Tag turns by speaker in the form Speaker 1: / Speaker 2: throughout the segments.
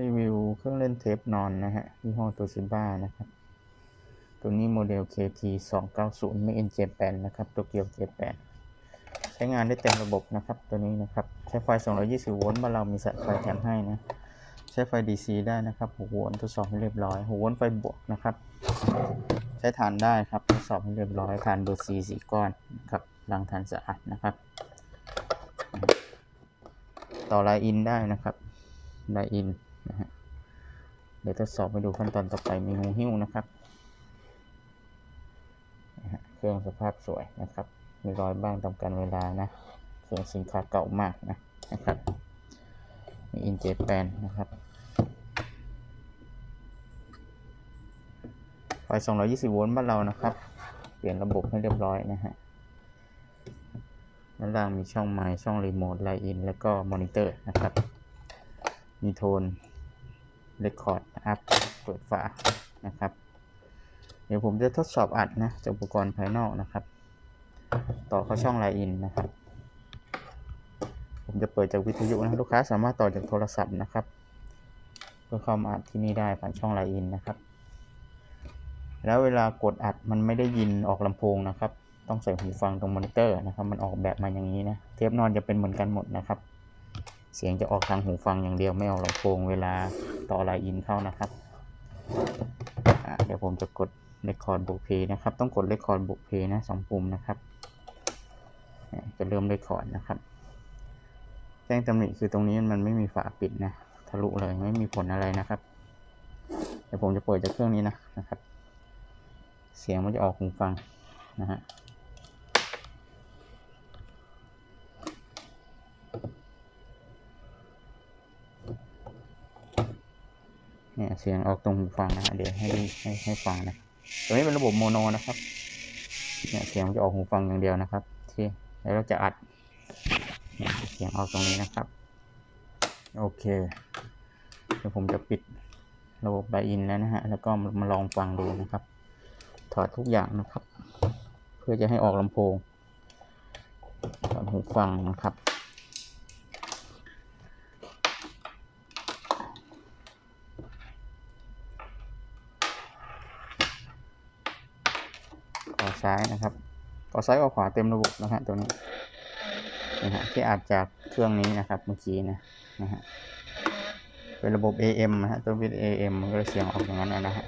Speaker 1: รีวิวเครื่องเล่นเทปนอนนะฮะยี่ห้อโตชิบ้านะครับ ตัวนี้โมเดล KT 290 Made in Japan นะครับโตเกียว Japan ใช้งานได้เต็มระบบนะครับ ตัวนี้นะครับ ใช้ไฟ 220 โวลต์บ้านเรามีสายไฟแถมให้นะ ใช้ไฟ DC ได้นะครับ6โวลต์ทดสอบให้เรียบร้อย6โวลต์ไฟบวกนะครับ ใช้ฐานได้ครับทดสอบให้เรียบร้อยฐานเบอร์ C สี่ก้อนครับล้างฐานสะอาดนะครับ ต่อไลน์อินได้นะครับไลน์อิน ดี๋ยวทดสอบไปดูขั้นตอนต่อไปมีหูหิ้วนะครับเครื่องสภาพสวยนะครับ มีรอยบ้างตามการเวลานะเครื่องสินค้าเก่ามากนะนะครับมีอินเจแปนนะครับไฟ220 โวลต์บ้านเรานะครับ เปลี่ยนระบบให้เรียบร้อยนะฮะด้านล่างมีช่องไมค์ช่องรีโมทไลน์อิน แล้วก็มอนิเตอร์นะครับ มีโทน เรคคอร์ดอัพเปิดฝานะครับ เดี๋ยวผมจะทดสอบอัดนะจากอุปกรณ์ภายนอกนะครับ ต่อเข้าช่องไลน์อินนะครับ ผมจะเปิดจากวิทยุนะลูกค้าสามารถต่อจากโทรศัพท์นะครับเพื่อเข้ามาอัดที่นี่ได้ผ่านช่องไลน์อินนะครับ แล้วเวลากดอัดมันไม่ได้ยินออกลำโพงนะครับ ต้องใส่หูฟังตรงมอนิเตอร์นะครับ มันออกแบบมาอย่างนี้นะเทปนอนจะเป็นเหมือนกันหมดนะครับ เสียงจะออกทางหูฟังอย่างเดียวไม่ออกลำโพงเวลาต่อไลน์อินเข้านะครับเดี๋ยวผมจะกด Record บุกเพนะครับ ต้องกด Record บุกเพนะสองปุ่มนะครับ จะเริ่ม Record นะครับ แจ้งตำหนิคือตรงนี้มันไม่มีฝาปิดนะ ทะลุเลยไม่มีผลอะไรนะครับ เดี๋ยวผมจะเปิดจากเครื่องนี้นะนะครับ เสียงมันจะออกหูฟังนะฮะ เนี่ยเสียงออกตรงหูฟังนะฮะเดี๋ยวให้ให้ให้ฟังนะตัวนี้เป็นระบบโมโนนะครับเนี่ยเสียงจะออกหูฟังอย่างเดียวนะครับ ที่แล้วเราจะอัดเนี่ยเสียงออกตรงนี้นะครับ โอเคเดี๋ยวผมจะปิดระบบไลน์อินแล้วนะฮะแล้วก็มาลองฟังดูนะครับ ถอดทุกอย่างนะครับ เพื่อจะให้ออกลำโพงถอดหูฟังนะครับ อซ้ายนะครับขอซ้ายกับขวาเต็มระบบนะฮะตัวนี้นะฮะที่อาจจากเครื่องนี้นะครับเมื่อกี้นะนะฮะเป็นระบบ AM นะฮะตัวเป็น AM มันก็เลยเสียงออกอย่างนั้นนะฮะ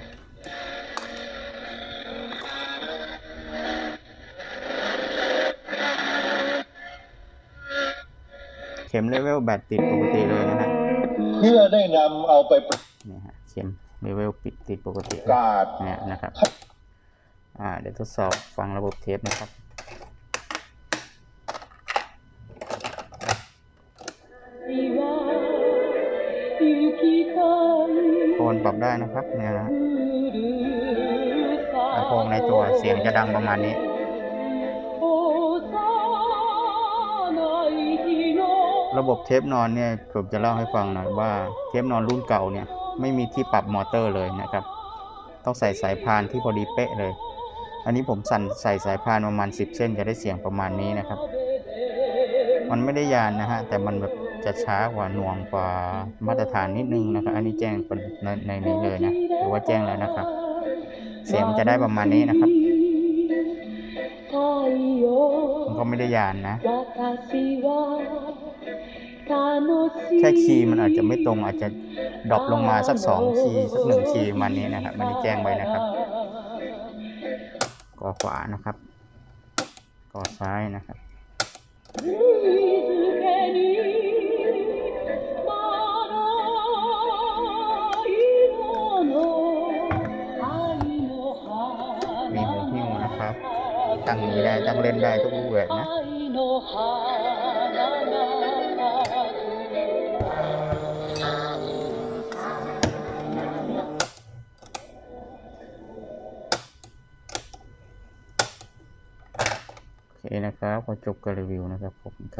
Speaker 1: เข็มเลเวลแบตติดปกติเลยนะฮะ
Speaker 2: เพื่อได้นำเอาไปประ
Speaker 1: นี่ฮะเข็มเลเวลปิดติดปกติ
Speaker 2: กาศ
Speaker 1: เนี่ยนะครับ อ่าเดี๋ยวทดสอบฟังระบบเทปนะครับโทนปรับได้นะครับเนี่ยนะลำโพงในตัวเสียงจะดังประมาณนี้ระบบเทปนอนเนี่ยผมจะเล่าให้ฟังหน่อยว่าเทปนอนรุ่นเก่าเนี่ยไม่มีที่ปรับมอเตอร์เลยนะครับ ต้องใส่สายพานที่พอดีเป๊ะเลย อันนี้ผมสั่นใส่สายพานประมาณ 10 เส้นจะได้เสียงประมาณนี้นะครับ มันไม่ได้ยานนะฮะ แต่มันแบบจะช้ากว่าหน่วงกว่ามาตรฐานนิดนึงนะครับ อันนี้แจ้งเป็นในในนี้เลยนะหรือว่าแจ้งแล้วนะครับ เสียงมันจะได้ประมาณนี้นะครับมันก็ไม่ได้ยานนะแค่คีย์มันอาจจะไม่ตรงอาจจะดรอปลงมาสักสองคีย์สักหนึ่งคีย์ประมันนี้นะครับ มันนี้แจ้งไว้นะครับ อขวานะครับกอซ้ายนะครับ มีหูหิ้วนะครับ ตั้งนี้ได้ตั้งเล่นได้ทุกรูปแบบนะ เคนะครับ ขอจบการรีวิวนะครับผมครับ